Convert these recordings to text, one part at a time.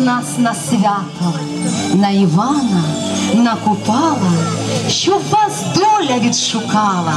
нас на свято, на Івана, на Купала, щоб вас доля відшукала.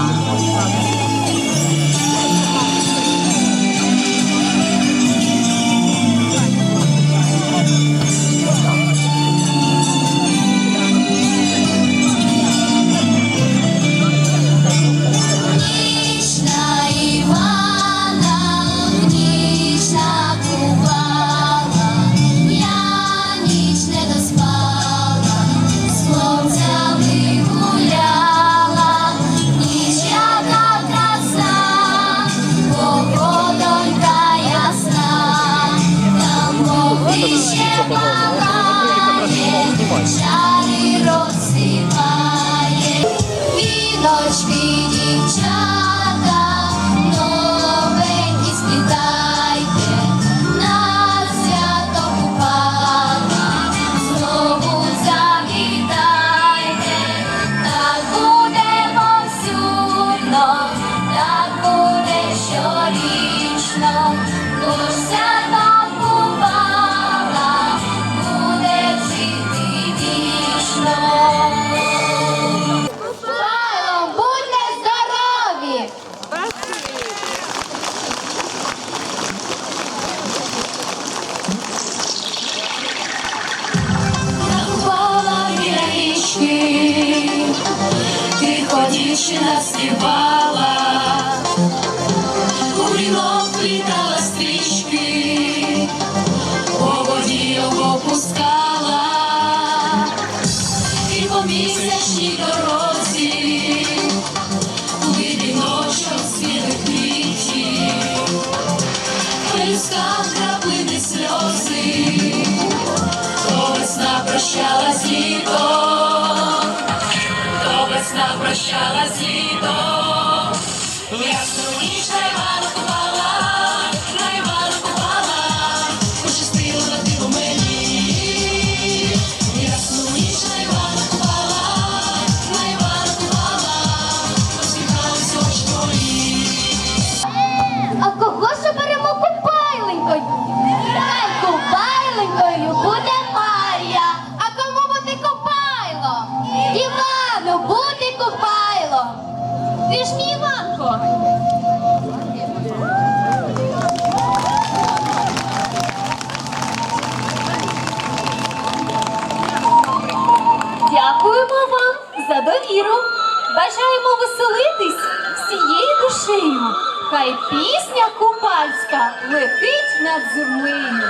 Женщина вспевала Ти ж мій Іванко. Дякуємо вам за довіру. Бажаємо веселитись всією душею. Хай пісня купальська летить над землею.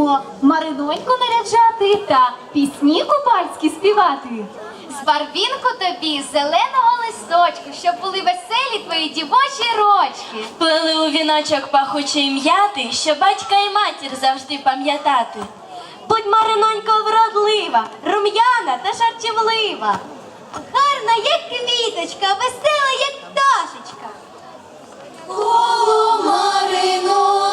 будемо мариноньку наряджати та пісні купальські співати. Барвінку тобі зеленого листочку, щоб були веселі твої дівочі рочки. Плели у віночок пахучий м'яти, щоб батька і матір завжди пам'ятати. Будь маринонько вродлива, рум'яна та шарчевлива. Гарна, як квіточка, весела, як пташечка. О, Марино!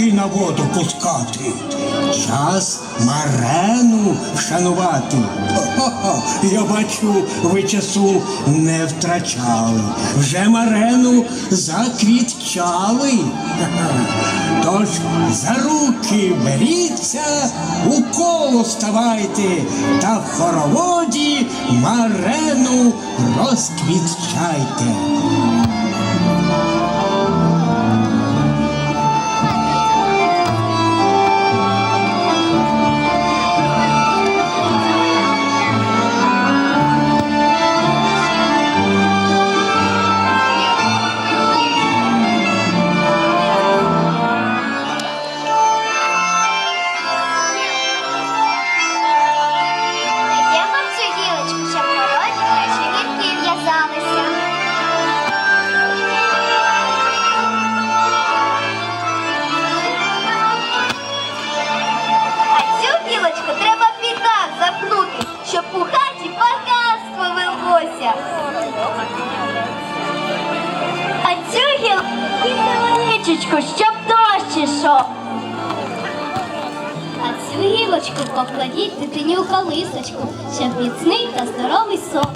На воду пускати. Час марену вшанувати. Хо-хо-хо, Я бачу, ви часу не втрачали. Вже марену заквітчали. Тож за руки беріться, у коло ставайте та в хороводі марену розквітчайте. Гілочку, щоб дощ ішов. А цю гілочку покладіть дитині у колисочку, щоб міцний та здоровий сон.